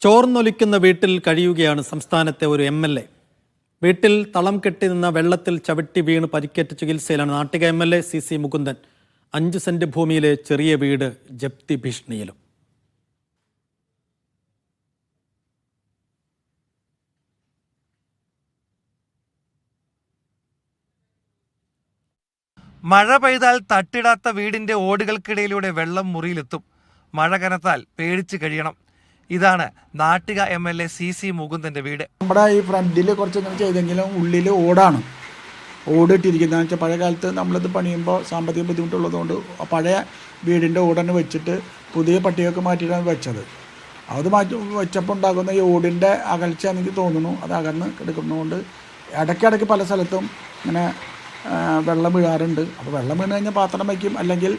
ചോർന്നൊലിക്കുന്ന വീട്ടിൽ കഴിയുകയാണ് സംസ്ഥാനത്തെ ഒരു എം എൽ എ. വീട്ടിൽ തളം കെട്ടി നിന്ന വെള്ളത്തിൽ ചവിട്ടി വീണ് പരിക്കേറ്റ ചികിത്സയിലാണ് Nattika M L A C C Mukundan. അഞ്ച് സെന്റ് ഭൂമിയിലെ ചെറിയ വീട് ജപ്തി ഭീഷണിയിലും. മഴ പെയ്താൽ തട്ടിടാത്ത വീടിന്റെ ഓടുകൾക്കിടയിലൂടെ വെള്ളം മുറിയിലെത്തും. മഴ കനത്താൽ പേടിച്ച് കഴിയണം. ഇതാണ് Nattika M L A C C മുകുന്ദന്റെ വീട്. നമ്മുടെ ഈ ഫ്രണ്ടിൽ കുറച്ച് ചെയ്തെങ്കിലും ഉള്ളിൽ ഓടാണ്. ഓടിട്ടിരിക്കുന്നത് വെച്ചാൽ പഴയ കാലത്ത് നമ്മളിത് പണിയുമ്പോൾ സാമ്പത്തിക ബുദ്ധിമുട്ടുള്ളതുകൊണ്ട് പഴയ വീടിന്റെ ഓടന്നെ വെച്ചിട്ട് പുതിയ പട്ടികയൊക്കെ മാറ്റിയിട്ടാണ് വെച്ചത്. അത് മാറ്റി വെച്ചപ്പോൾ ഉണ്ടാകുന്ന ഈ ഓടിന്റെ അകൽച്ച എനിക്ക് തോന്നുന്നു. അത് അകന്ന് കിടക്കുന്നതുകൊണ്ട് ഇടയ്ക്കിടയ്ക്ക് പല സ്ഥലത്തും ഇങ്ങനെ വെള്ളം വീഴാറുണ്ട്. അപ്പോൾ വെള്ളം വീണ് കഴിഞ്ഞാൽ പാത്രം വയ്ക്കും അല്ലെങ്കിൽ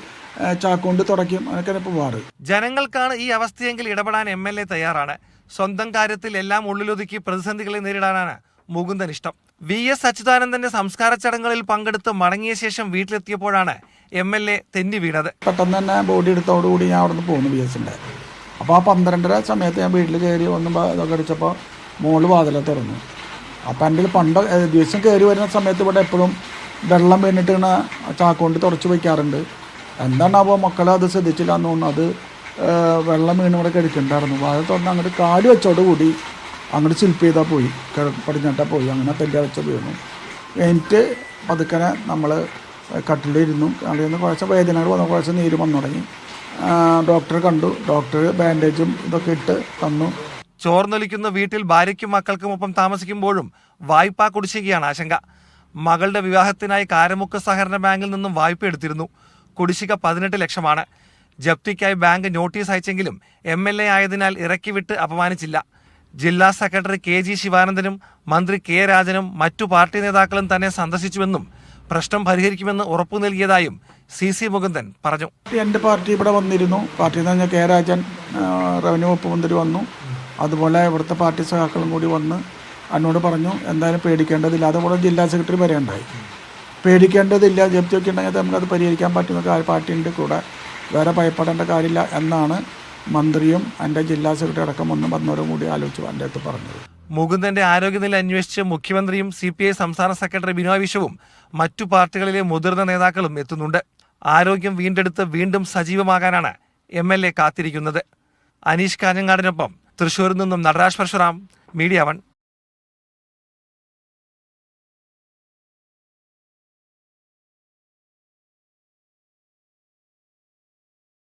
ചാക്കൊണ്ട് തുടയ്ക്കും അങ്ങനെയൊക്കെയാണ് ഇപ്പോൾ പോവാറ് ജനങ്ങൾക്കാണ് ഈ അവസ്ഥയെങ്കിൽ ഇടപെടാൻ എം എൽ എ തയ്യാറാണ്. സ്വന്തം കാര്യത്തിൽ എല്ലാം ഉള്ളിലൊതുക്കി പ്രതിസന്ധികളെ നേരിടാനാണ് മുകുന്ദൻ ഇഷ്ടം. വി എസ് അച്യുതാനന്ദന്റെ സംസ്കാര ചടങ്ങുകളിൽ പങ്കെടുത്ത് മടങ്ങിയ ശേഷം വീട്ടിലെത്തിയപ്പോഴാണ് എം എൽ എ തെന്നി വീണത്. പെട്ടെന്ന് തന്നെ ബോഡി എടുത്തോടുകൂടി ഞാൻ അവിടെ നിന്ന് പോന്നു ബി എസിന്റെ അപ്പോൾ ആ പന്ത്രണ്ടര സമയത്ത് ഞാൻ വീട്ടിൽ കയറി ഒന്ന് ഇതൊക്കെ അടിച്ചപ്പോൾ മോൾ വാതിലെ തുറന്നു. അപ്പം എന്റെ പണ്ട് ദിവസം കയറി വരുന്ന സമയത്ത് ഇവിടെ എപ്പോഴും വെള്ളം വീണിട്ട് ഇങ്ങനെ ചാക്കൊണ്ട് തുടച്ച് വയ്ക്കാറുണ്ട്. എന്താണാവോ മക്കളെ അത് ശ്രദ്ധിച്ചില്ല എന്ന് തോന്നുന്നു. അത് വെള്ളം വീണ് ഇവിടെ കിടക്കുന്നുണ്ടായിരുന്നു. അത് തുറന്ന് അങ്ങോട്ട് കാൽ വെച്ചോടുകൂടി അങ്ങോട്ട് ശില്പ് ചെയ്താൽ പോയി. പടിഞ്ഞാട്ടാൽ പോയി. അങ്ങനെ തെല്ലാ വെച്ച വീണു. എന്നിട്ട് പതുക്കനെ നമ്മൾ കട്ടിലിരുന്നു. നിന്ന് കുറച്ച് വേദനകൾ വന്നു. കുറച്ച് നീര് വന്നു തുടങ്ങി. ഡോക്ടറെ കണ്ടു. ഡോക്ടർ ബാൻഡേജും ഇതൊക്കെ ഇട്ട് തന്നു. ചോർന്നൊലിക്കുന്ന വീട്ടിൽ ഭാര്യയ്ക്കും മക്കൾക്കും ഒപ്പം താമസിക്കുമ്പോഴും വായ്പാ കുടിശ്ശികയാണ് ആശങ്ക. മകളുടെ വിവാഹത്തിനായി കാരമുക്ക് സഹകരണ ബാങ്കിൽ നിന്നും വായ്പ എടുത്തിരുന്നു. കുടിശ്ശിക പതിനെട്ട് ലക്ഷമാണ്. ജപ്തിക്കായി ബാങ്ക് നോട്ടീസ് അയച്ചെങ്കിലും എം എൽ എ ആയതിനാൽ ഇറക്കിവിട്ട് അപമാനിച്ചില്ല. ജില്ലാ സെക്രട്ടറി കെ ജി ശിവാനന്ദനും മന്ത്രി കെ രാജനും മറ്റു പാർട്ടി നേതാക്കളും തന്നെ സന്ദർശിച്ചുവെന്നും പ്രശ്നം പരിഹരിക്കുമെന്ന് ഉറപ്പു നൽകിയതായും സി സി മുകുന്ദൻ പറഞ്ഞു. എന്റെ പാർട്ടി ഇവിടെ വന്നിരുന്നു. പാർട്ടി എന്ന് പറഞ്ഞാൽ കെ രാജൻ റവന്യൂ വകുപ്പ് മന്ത്രി വന്നു. അതുപോലെ ഇവിടുത്തെ പാർട്ടി സഖാക്കളും കൂടി വന്ന് എന്നോട് പറഞ്ഞു എന്തായാലും പേടിക്കേണ്ടതില്ല. അതുപോലെ ജില്ലാ സെക്രട്ടറി വരെ ഉണ്ടായി. പേടിക്കേണ്ടതില്ല. ജപ്തിയൊക്കെ ഉണ്ടെങ്കിൽ നമുക്കത് പരിഹരിക്കാൻ പറ്റുന്ന പാർട്ടിയുടെ കൂടെ. വേറെ ഭയപ്പെടേണ്ട കാര്യമില്ല എന്നാണ് മന്ത്രിയും എന്റെ ജില്ലാ സെക്രട്ടറി അടക്കം ഒന്നും വന്നവരും കൂടി ആലോചിച്ച് എന്റെ അടുത്ത് പറഞ്ഞത്. മുകുന്ദന്റെ ആരോഗ്യനില അന്വേഷിച്ച് മുഖ്യമന്ത്രിയും സി പി ഐ സംസ്ഥാന സെക്രട്ടറി ബിനോയ് വിശ്വവും മറ്റു പാർട്ടികളിലെ മുതിർന്ന നേതാക്കളും എത്തുന്നുണ്ട്. ആരോഗ്യം വീണ്ടെടുത്ത് വീണ്ടും സജീവമാകാനാണ് എം എൽ എ കാത്തിരിക്കുന്നത്. അനീഷ് കാഞ്ഞങ്ങാടിനൊപ്പം തൃശൂരിൽ നിന്നും നടരാജ് പരശുറാം മീഡിയ വൺ.